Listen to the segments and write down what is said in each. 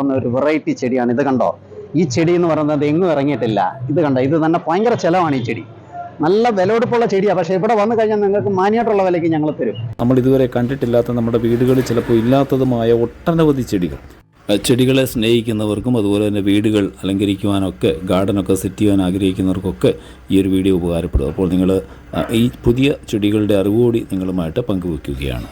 വന്ന ഒരു വെറൈറ്റി ചെടിയാണ് ഇത് കണ്ടോ? ഈ ചെടി എന്ന് പറയുന്നത് എങ്ങും ഇറങ്ങിയിട്ടില്ല. ഇത് കണ്ടോ? ഇത് തന്നെ ഭയങ്കര ചിലവാണ് ഈ ചെടി. നല്ല വിലവെടുപ്പുള്ള ചെടിയാണ് പക്ഷേ ഇവിടെ വന്നു കഴിഞ്ഞാൽ നിങ്ങൾക്ക് മാന്യമായിട്ടുള്ള വിലയ്ക്ക് ഞങ്ങൾ തരും. നമ്മൾ ഇതുവരെ കണ്ടിട്ടില്ലാത്ത നമ്മുടെ വീടുകളിൽ ചിലപ്പോൾ ഇല്ലാത്തതുമായ ഒട്ടനവധി ചെടികൾ. ചെടികളെ സ്നേഹിക്കുന്നവർക്കും അതുപോലെ തന്നെ വീടുകൾ അലങ്കരിക്കുവാനൊക്കെ ഗാർഡനൊക്കെ സെറ്റ് ചെയ്യാൻ ആഗ്രഹിക്കുന്നവർക്കൊക്കെ ഈ ഒരു വീഡിയോ ഉപകാരപ്പെടും. അപ്പോൾ നിങ്ങൾ ഈ പുതിയ ചെടികളുടെ അറിവുകൂടി നിങ്ങളുമായിട്ട് പങ്കുവയ്ക്കുകയാണ്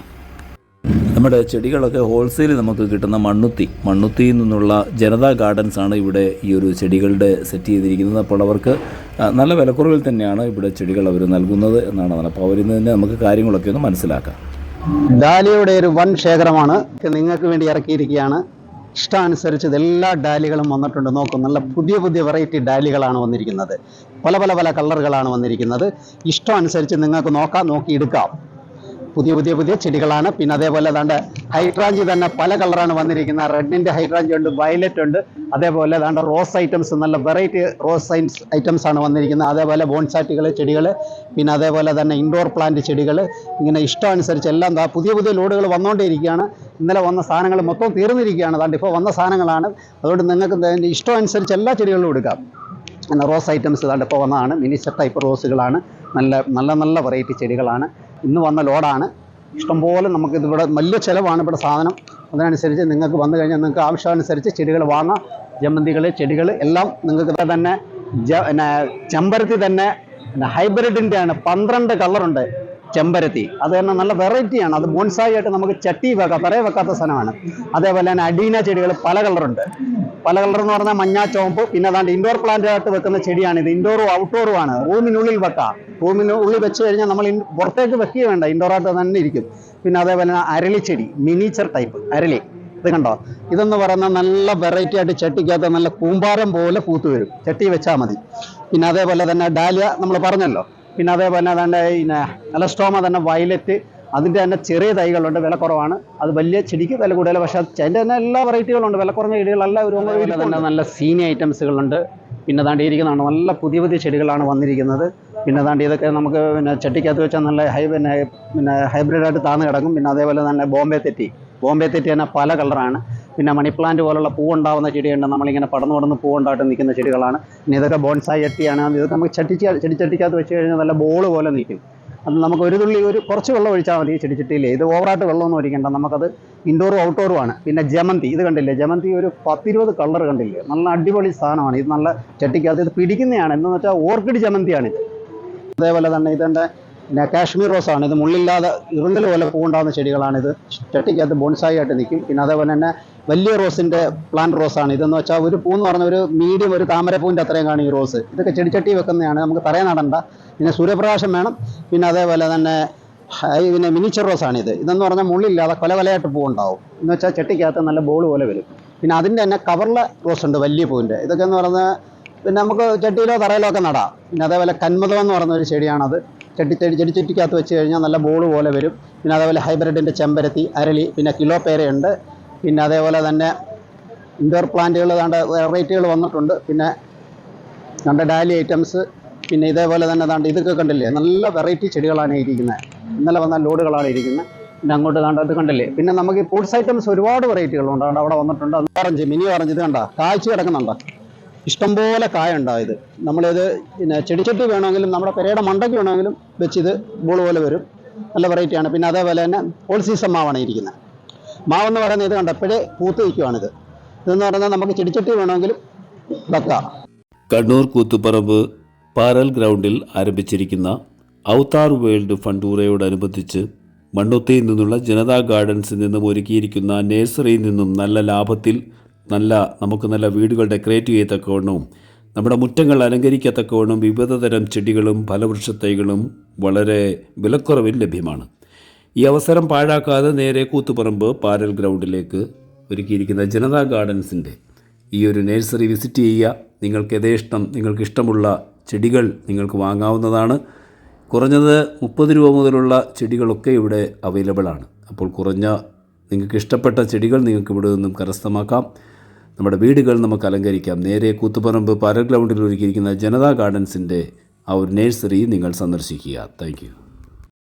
നമ്മുടെ ചെടികളൊക്കെ ഹോൾസെയിൽ നമുക്ക് കിട്ടുന്ന മണ്ണുത്തി. മണ്ണുത്തിയിൽ നിന്നുള്ള ജനതാ ഗാർഡൻസ് ആണ് ഇവിടെ ഈ ഒരു ചെടികളുടെ സെറ്റ് ചെയ്തിരിക്കുന്നത്. അപ്പോൾ അവർക്ക് നല്ല വിലക്കുറവിൽ തന്നെയാണ് ഇവിടെ ചെടികൾ അവർ നൽകുന്നത് എന്നാണ് പറഞ്ഞത് അപ്പോൾ അവരിൽ നിന്ന് തന്നെ നമുക്ക് കാര്യങ്ങളൊക്കെ ഒന്ന് മനസ്സിലാക്കാം. ഡാലിയുടെ ഒരു വൻ ശേഖരമാണ്. നിങ്ങൾക്ക് വേണ്ടി ഇറക്കിയിരിക്കുകയാണ്. ഇഷ്ടാനുസരിച്ച് എല്ലാ ഡാലികളും വന്നിട്ടുണ്ട്. നോക്കും നല്ല പുതിയ പുതിയ വെറൈറ്റി ഡാലികളാണ് വന്നിരിക്കുന്നത്. പല പല പല കളറുകളാണ് വന്നിരിക്കുന്നത്. ഇഷ്ടം അനുസരിച്ച് നിങ്ങൾക്ക് നോക്കാം നോക്കി എടുക്കാം പുതിയ പുതിയ പുതിയ ചെടികളാണ്. പിന്നെ അതേപോലെ ദാണ്ട് ഹൈഡ്രാഞ്ചി തന്നെ പല കളറാണ് വന്നിരിക്കുന്നത്. റെഡിന്റെ ഹൈഡ്രാഞ്ചി ഉണ്ട് വയലറ്റ് ഉണ്ട്. അതേപോലെ ദാണ്ട് റോസ് ഐറ്റംസ് നല്ല വെറൈറ്റി റോസ് ഐറ്റംസ് ആണ് വന്നിരിക്കുന്നത്. അതേപോലെ ബോൺസാറ്റുകൾ ചെടികൾ. പിന്നെ അതേപോലെ തന്നെ ഇൻഡോർ പ്ലാന്റ് ചെടികൾ. ഇങ്ങനെ ഇഷ്ടമനുസരിച്ച് എല്ലാം പുതിയ പുതിയ ലോഡുകൾ വന്നുകൊണ്ടേയിരിക്കുകയാണ് ഇന്നലെ വന്ന സാധനങ്ങൾ മൊത്തം തീർന്നിരിക്കുകയാണ്. അതുകൊണ്ട് ഇപ്പോൾ വന്ന സാധനങ്ങളാണ്. അതുകൊണ്ട് നിങ്ങൾക്ക് ഇഷ്ടം അനുസരിച്ച് എല്ലാ ചെടികളും എടുക്കാം. റോസ് ഐറ്റംസ് ഇതാണ്ട് ഇപ്പോൾ വന്നതാണ്. മിനിച്ചർ ടൈപ്പ് റോസുകളാണ്. നല്ല നല്ല നല്ല വെറൈറ്റി ചെടികളാണ്. ഇന്ന് വന്ന ലോഡാണ്. ഇഷ്ടംപോലെ നമുക്ക് ഇതിവിടെ വലിയ ചിലവാണ് ഇവിടെ സാധനം. അതിനനുസരിച്ച് നിങ്ങൾക്ക് വന്നു കഴിഞ്ഞാൽ നിങ്ങൾക്ക് ആവശ്യമനുസരിച്ച് ചെടികൾ വാങ്ങാം. ജമന്തികൾ ചെടികൾ എല്ലാം നിങ്ങൾക്ക് തന്നെ പിന്നെ ചെമ്പരത്തി തന്നെ പിന്നെ ആണ് പന്ത്രണ്ട് കളറുണ്ട് ചെമ്പരത്തി. അത് തന്നെ നല്ല വെറൈറ്റിയാണ്. അത് ബോൺസായി ആയിട്ട് നമുക്ക് ചട്ടി വെക്കാം തറയെ വെക്കാത്ത സ്ഥലമാണ് അതേപോലെ തന്നെ അഡീന ചെടികൾ പല കളറുണ്ട്. പല കളർ എന്ന് പറഞ്ഞാൽ മഞ്ഞ ചോമ്പ് പിന്നെ അതാണ്ട് ഇൻഡോർ പ്ലാന്റ് ആയിട്ട് വെക്കുന്ന ചെടിയാണ് ഇത് ഇൻഡോറും ഔട്ട്ഡോറും ആണ്. റൂമിനുള്ളിൽ വെക്കാം. റൂമിന് ഉള്ളിൽ വെച്ച് കഴിഞ്ഞാൽ നമ്മൾ പുറത്തേക്ക് വെക്കുക വേണ്ട. ഇൻഡോർ ആയിട്ട് തന്നെ ഇരിക്കും. പിന്നെ അതേപോലെ അരളി ചെടി. മിനിച്ചർ ടൈപ്പ് അരളി. ഇത് കണ്ടോ? ഇതെന്ന് പറയുന്ന നല്ല വെറൈറ്റി ആയിട്ട് ചട്ടിക്കകത്ത് നല്ല കൂമ്പാരം പോലെ പൂത്ത് വരും. ചട്ടി വെച്ചാൽ മതി. പിന്നെ അതേപോലെ തന്നെ ഡാലിയ നമ്മൾ പറഞ്ഞല്ലോ. പിന്നെ അതേപോലെ തന്നെ പിന്നെ അലസ്റ്റോമ തന്നെ വയലറ്റ് അതിന്റെ തന്നെ ചെറിയ തൈകളുണ്ട് വില കുറവാണ്. അത് വലിയ ചെടിക്ക് വില കൂടുതൽ പക്ഷേ അതിന്റെ തന്നെ എല്ലാ വെറൈറ്റികളുണ്ട്. വില കുറഞ്ഞ ചെടികളല്ല ഒരു തന്നെ നല്ല സീനി ഐറ്റംസുകളുണ്ട്. പിന്നെ താണ്ടി ഇരിക്കുന്നതാണ് നല്ല പുതിയ പുതിയ ചെടികളാണ് വന്നിരിക്കുന്നത്. പിന്നെ താണ്ടി ഇതൊക്കെ നമുക്ക് പിന്നെ ചട്ടിക്കകത്ത് വെച്ചാൽ നല്ല ഹൈ പിന്നെ പിന്നെ ഹൈബ്രിഡായിട്ട് താന്ന് കിടക്കും. പിന്നെ അതേപോലെ തന്നെ ബോംബെ തെറ്റി. ബോംബെ തെറ്റി തന്നെ പല കളറാണ്. പിന്നെ മണി പ്ലാന്റ് പോലുള്ള പൂ ഉണ്ടാവുന്ന ചെടിയുണ്ട്. നമ്മളിങ്ങനെ പടന്നു പടന്ന് പൂ ഉണ്ടായിട്ട് നിൽക്കുന്ന ചെടികളാണ്. പിന്നെ ഇതൊക്കെ ബോൺസായി ചട്ടിയാണ് ഇതൊക്കെ നമുക്ക് ചട്ടിച്ച് ചട്ടിക്കകത്ത് വെച്ച് കഴിഞ്ഞാൽ നല്ല ബോൾ പോലെ നിൽക്കും. അത് നമുക്ക് ഒരു തുള്ളി ഒരു കുറച്ച് വെള്ളം ഒഴിച്ചാൽ മതി ചെടിച്ചട്ടിയിൽ ഇത് ഓവറായിട്ട് വെള്ളമൊന്നും ഒഴിക്കേണ്ട. നമുക്കത് ഇൻഡോറും ഔട്ട്ഡോറും ആണ്. പിന്നെ ജമന്തി ഇത് കണ്ടില്ലേ? ജമന്തി ഒരു പത്തിരുപത് കളർ കണ്ടില്ലേ? നല്ല അടിപൊളി സാധനമാണ്. ഇത് നല്ല ചട്ടിക്കകത്ത് ഇത് പിടിക്കുന്നതാണ്. എന്താണെന്ന് വെച്ചാൽ ഓർക്കിഡ് ജമന്തിയാണിത്. അതേപോലെ തന്നെ ഇതെന്റെ പിന്നെ കാശ്മീർ റോസാണ്. ഇത് മുള്ളില്ലാതെ ഇരുണ്ടൽ പോലെ പൂവുണ്ടാകുന്ന ചെടികളാണിത്. ചട്ടിക്കകത്ത് ബോൺസായി ആയിട്ട് നിൽക്കും. പിന്നെ അതേപോലെ തന്നെ വലിയ റോസിന്റെ പ്ലാന്റ് റോസാണ് ഇതെന്ന് വെച്ചാൽ ഒരു പൂ എന്ന് പറഞ്ഞ ഒരു മീഡിയം ഒരു താമരപ്പൂവിന്റെ അത്രയും കാണും ഈ റോസ് ഇതൊക്കെ ചെടിച്ചട്ടി വെക്കുന്നതാണ്. നമുക്ക് തറയെ നടണ്ട. പിന്നെ സൂര്യപ്രകാശം വേണം. പിന്നെ അതേപോലെ തന്നെ പിന്നെ മിനിച്ചർ റോസാണിത് ഇതെന്ന് പറഞ്ഞാൽ മുള്ളില്ലാതെ കൊല കൊലയായിട്ട് പൂവുണ്ടാവും. എന്ന് വെച്ചാൽ ചട്ടിക്കകത്ത് നല്ല ബോൾ പോലെ വരും. പിന്നെ അതിന്റെ തന്നെ കവറിലെ റോസ് ഉണ്ട് വലിയ പൂവിന്റെ ഇതൊക്കെ എന്ന് പറഞ്ഞാൽ പിന്നെ നമുക്ക് ചട്ടിയിലോ തറയിലോ ഒക്കെ നടാം. പിന്നെ അതേപോലെ കന്മതം എന്ന് പറയുന്ന ഒരു ചെടിയാണത്. ചെടി ചെടി ചെടി വെച്ച് കഴിഞ്ഞാൽ നല്ല ബോൾ പോലെ വരും. പിന്നെ അതേപോലെ ഹൈബ്രിഡിന്റെ ചെമ്പരത്തി അരളി പിന്നെ കിലോ പേരയുണ്ട് പിന്നെ അതേപോലെ തന്നെ ഇൻഡോർ പ്ലാന്റുകൾ ദാണ്ട് വെറൈറ്റികൾ വന്നിട്ടുണ്ട്. പിന്നെ നമ്മുടെ ഡാലി ഐറ്റംസ് പിന്നെ ഇതേപോലെ തന്നെ ദാണ്ട് ഇതൊക്കെ കണ്ടില്ലേ? നല്ല വെറൈറ്റി ചെടികളാണ് ഇരിക്കുന്നത് ഇന്നലെ വന്ന ലോഡുകളാണ് ഇരിക്കുന്നത് പിന്നെ അങ്ങോട്ട് ദാണ്ട് അത് കണ്ടില്ലേ? പിന്നെ നമുക്ക് ഫ്രൂട്ട്സ് ഐറ്റംസ് ഒരുപാട് വെറൈറ്റികളുണ്ട് അവിടെ വന്നിട്ടുണ്ട്. ഓറഞ്ച് മിനി ഓറഞ്ച് ഇത് കണ്ട? കാഴ്ച കിടക്കുന്നുണ്ടോ? ഇഷ്ടംപോലെ കായ ഉണ്ടായത്. നമ്മളിത് പിന്നെ ചെടിച്ചട്ടി വേണമെങ്കിലും നമ്മുടെ പെരയുടെ മണ്ടയ്ക്ക് വേണമെങ്കിലും വെച്ച് ഇത് ബോൾ പോലെ വരും. നല്ല വെറൈറ്റിയാണ് പിന്നെ അതേപോലെ തന്നെ ഓൾ സീസൺ മാവാണ് ഇരിക്കുന്നത്. മാവെന്ന് പറയുന്നത് ഇത് കണ്ടപ്പോഴേ പൂത്ത് നിൽക്കുവാണിത് ഇതെന്ന് പറഞ്ഞാൽ നമുക്ക് ചെടിച്ചട്ടി വേണമെങ്കിലും വെക്കാം. കണ്ണൂർ കൂത്തുപറമ്പ് പാരൽ ഗ്രൗണ്ടിൽ ആരംഭിച്ചിരിക്കുന്ന ഔത്താർ വേൾഡ് ഫണ്ടൂറയോടനുബന്ധിച്ച് മണ്ണുത്തിയിൽ നിന്നുള്ള ജനതാ ഗാർഡൻസിൽ നിന്നും ഒരുക്കിയിരിക്കുന്ന നേഴ്സറിയിൽ നിന്നും നല്ല ലാഭത്തിൽ നല്ല നമുക്ക് നല്ല വീടുകൾ ഡെക്കറേറ്റ് ചെയ്യത്തക്കവണ്ണവും നമ്മുടെ മുറ്റങ്ങൾ അലങ്കരിക്കത്തക്കവണ്ണം വിവിധതരം ചെടികളും ഫലവൃക്ഷത്തൈകളും വളരെ വിലക്കുറവിൽ ലഭ്യമാണ്. ഈ അവസരം പാഴാക്കാതെ നേരെ കൂത്തുപറമ്പ് പാരൽ ഗ്രൗണ്ടിലേക്ക് ഒരുക്കിയിരിക്കുന്ന ജനതാ ഗാർഡൻസിന്റെ ഈ ഒരു നഴ്സറി വിസിറ്റ് ചെയ്യുക. നിങ്ങൾക്ക് യഥേഷ്ടം നിങ്ങൾക്ക് ഇഷ്ടമുള്ള ചെടികൾ നിങ്ങൾക്ക് വാങ്ങാവുന്നതാണ്. കുറഞ്ഞത് മുപ്പത് രൂപ മുതലുള്ള ചെടികളൊക്കെ ഇവിടെ അവൈലബിൾ ആണ് അപ്പോൾ കുറഞ്ഞ നിങ്ങൾക്ക് ഇഷ്ടപ്പെട്ട ചെടികൾ നിങ്ങൾക്ക് ഇവിടെ നിന്നും കരസ്ഥമാക്കാം. നമ്മുടെ വീടുകൾ നമുക്ക് അലങ്കരിക്കാം. നേരെ കൂത്തുപറമ്പ് പാരഗ്രൗണ്ടിൽ ഒരുക്കിയിരിക്കുന്ന ജനതാ ഗാർഡൻസിന്റെ ആ ഒരു നേഴ്സറി നിങ്ങൾ സന്ദർശിക്കുക. താങ്ക്